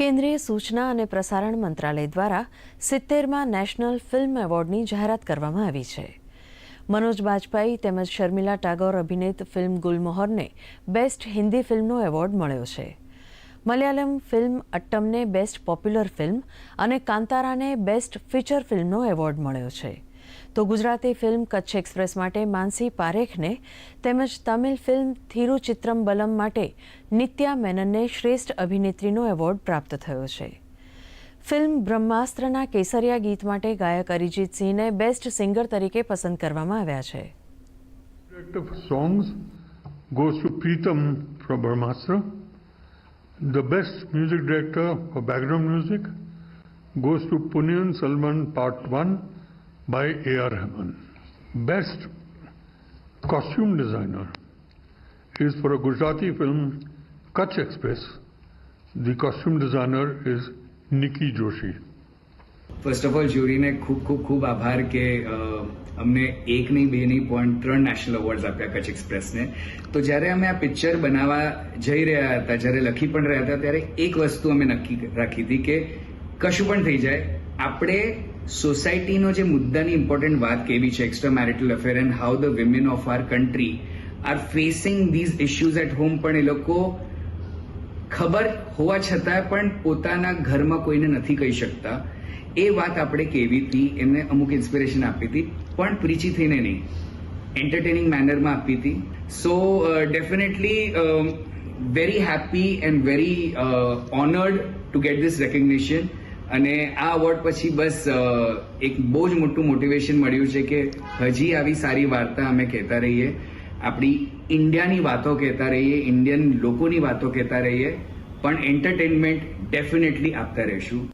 કેન્દ્રીય સૂચના અને પ્રસારણ મંત્રાલય દ્વારા સિત્તેરમાં નેશનલ ફિલ્મ એવોર્ડની જાહેરાત કરવામાં આવી છે. મનોજ બાજપાઈ તેમજ શર્મિલા ટાગોર અભિનીત ફિલ્મ ગુલમોહરને બેસ્ટ હિન્દી ફિલ્મનો એવોર્ડ મળ્યો છે. મલયાલમ ફિલ્મ અટ્ટમને બેસ્ટ પોપ્યુલર ફિલ્મ અને કાંતારાને બેસ્ટ ફીચર ફિલ્મનો એવોર્ડ મળ્યો છે. તો ગુજરાતી ફિલ્મ કચ્છ એક્સપ્રેસ માટે માનસી પારેખને તેમજ તમિલ ફિલ્મ થિરુચિત્રમ્બલમ માટે નિત્યા મેનનને શ્રેષ્ઠ અભિનેત્રીનો એવોર્ડ પ્રાપ્ત થયો છે. ફિલ્મ બ્રહ્માસ્ત્રના કેસરિયા ગીત માટે ગાયક અરિજીત સિંહને બેસ્ટ સિંગર તરીકે પસંદ કરવામાં આવ્યા છે. Songs goes to Preetham from Brahmastra. The best music director for background music goes to Punyan Salman Part 1 by A.R. Rahman. Best costume designer is for a Gujarati film Kutch Express. The costume designer is Nikki Joshi. First of all જ્યુરીને ખૂબ ખૂબ ખૂબ આભાર કે અ, અમને એક નહીં બે નહીં પણ ત્રણ નેશનલ એવોર્ડ્સ આપ્યા કચ્છ એક્સપ્રેસને તો જ્યારે અમે આ પિક્ચર બનાવવા જઈ રહ્યા હતા જ્યારે લખી પણ રહ્યા હતા ત્યારે એક વસ્તુ અમે નક્કી રાખી હતી કે કશું પણ થઈ જાય આપણે સોસાયટીનો જે મુદ્દાની ઇમ્પોર્ટન્ટ વાત કેવી છે extra marital affair and how the women of our country are facing these issues at home પણ એ લોકો ખબર હોવા છતાં પણ પોતાના ઘરમાં કોઈને નથી કહી શકતા. એ વાત આપણે કેવી હતી, એમને અમુક ઇન્સ્પિરેશન આપી હતી, પણ પ્રીચી થઈને નહીં. એન્ટરટેનિંગ મેનરમાં આપી હતી. So definitely very happy and very honoured to get this recognition અને આ અવોર્ડ પછી બસ એક બહુ જ મોટું મોટિવેશન મળ્યું છે કે હજી આવી સારી વાર્તા અમે કહેતા રહીએ. આપણી ઇન્ડિયાની વાતો કહેતા રહીએ ઇન્ડિયન લોકોની વાતો કહેતા રહીએ. પણ એન્ટરટેનમેન્ટ ડેફિનેટલી આપતા રહીશું.